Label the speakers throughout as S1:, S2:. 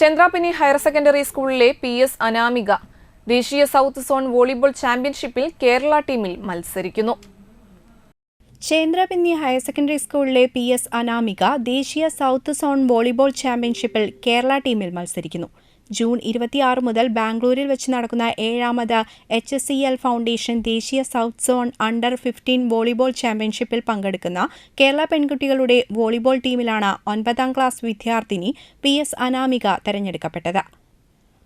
S1: Chandrapini higher secondary സ്കൂളിലെ P S Anamika ദേശീയ south zone volleyball ചാമ്പ്യൻഷിപ്പിൽ കേരള ടീമിൽ മത്സരിക്കുന്നു.
S2: ചേന്ദ്രപിന്നി ഹയർ സെക്കൻഡറി സ്കൂളിലെ പി എസ് അനാമിക ദേശീയ സൗത്ത് സോൺ വോളിബോൾ ചാമ്പ്യൻഷിപ്പിൽ കേരള ടീമിൽ മത്സരിക്കുന്നു. ജൂൺ ഇരുപത്തിയാറ് മുതൽ ബാംഗ്ലൂരിൽ വെച്ച് നടക്കുന്ന ഏഴാമത് H S C L foundation ദേശീയ south zone under fifteen volleyball ചാമ്പ്യൻഷിപ്പിൽ പങ്കെടുക്കുന്ന കേരള പെൺകുട്ടികളുടെ വോളിബോൾ ടീമിലാണ് ഒൻപതാം ക്ലാസ് വിദ്യാർത്ഥിനി പി എസ് അനാമിക തെരഞ്ഞെടുക്കപ്പെട്ടത്.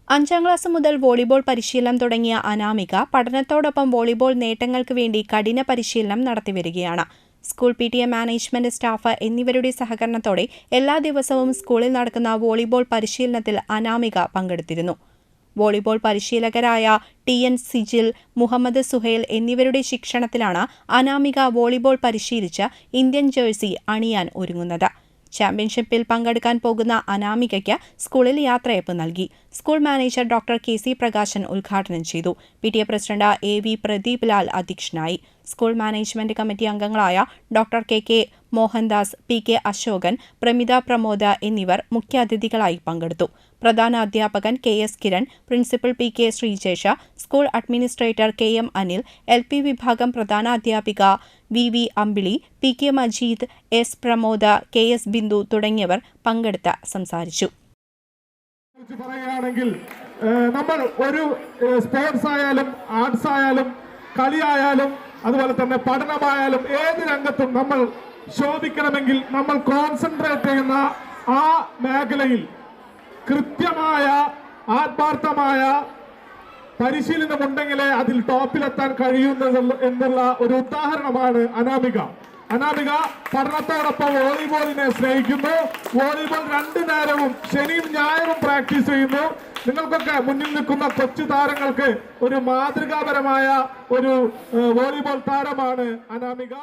S2: അഞ്ചാം ക്ലാസ് മുതൽ വോളിബോൾ പരിശീലനം തുടങ്ങിയ അനാമിക പഠനത്തോടൊപ്പം വോളിബോൾ നേട്ടങ്ങൾക്ക് വേണ്ടി കഠിന പരിശീലനം നടത്തിവരികയാണ് school P T A management staff എന്നിവരുടെ സഹകരണത്തോടെ എല്ലാ ദിവസവും സ്കൂളിൽ നടക്കുന്ന വോളിബോൾ പരിശീലനത്തിൽ അനാമിക പങ്കെടുത്തിരുന്നു. വോളിബോൾ പരിശീലകരായ ടി എൻ സിജിൽ മുഹമ്മദ് സുഹേൽ എന്നിവരുടെ ശിക്ഷണത്തിലാണ് അനാമിക വോളിബോൾ പരിശീലിച്ച് ഇന്ത്യൻ ജേഴ്സി അണിയാൻ ഒരുങ്ങുന്നത്. ചാമ്പ്യൻഷിപ്പിൽ പങ്കെടുക്കാൻ പോകുന്ന അനാമികയ്ക്ക് സ്കൂളിൽ യാത്രയപ്പ് നൽകി. School manager doctor K C Prakashan ഉദ്ഘാടനം ചെയ്തു. P T A president A V Pradeep Lal അധ്യക്ഷനായി. സ്കൂൾ മാനേജ്മെന്റ് കമ്മിറ്റി അംഗങ്ങളായ doctor K K Mohandas P K Ashokan Pramitha Pramoda എന്നിവർ മുഖ്യാതിഥികളായി പങ്കെടുത്തു. പ്രധാന അധ്യാപകൻ K S Kiran principal P K Sreejesha school administrator K M Anil L P വിഭാഗം പ്രധാന അധ്യാപിക V V Ambili P K Majeed S Pramoda K S Bindu തുടങ്ങിയവർ പങ്കെടുത്ത് സംസാരിച്ചു.
S3: പറയുകയാണെങ്കിൽ നമ്മൾ ഒരു സ്പോർട്സ് ആയാലും ആർട്സ് ആയാലും കളിയായാലും അതുപോലെ തന്നെ പഠനമായാലും ഏത് രംഗത്തും നമ്മൾ ശോഭിക്കണമെങ്കിൽ നമ്മൾ കോൺസെൻട്രേറ്റ് ചെയ്യുന്ന ആ മേഖലയിൽ കൃത്യമായ ആത്മാർത്ഥമായ പരിശീലനമുണ്ടെങ്കിലേ അതിൽ ടോപ്പിലെത്താൻ കഴിയുന്നത് എന്നുള്ള ഒരു ഉദാഹരണമാണ് അനാമിക. അനാമിക പഠനത്തോടൊപ്പം വോളിബോളിനെ സ്നേഹിക്കുന്നു. വോളിബോൾ രണ്ടു നേരവും ശനിയും ഞായറും പ്രാക്ടീസ് ചെയ്യുന്നു. നിങ്ങൾക്കൊക്കെ മുന്നിൽ നിൽക്കുന്ന കൊച്ചു താരങ്ങൾക്ക് ഒരു മാതൃകാപരമായ ഒരു വോളിബോൾ താരമാണ് അനാമിക.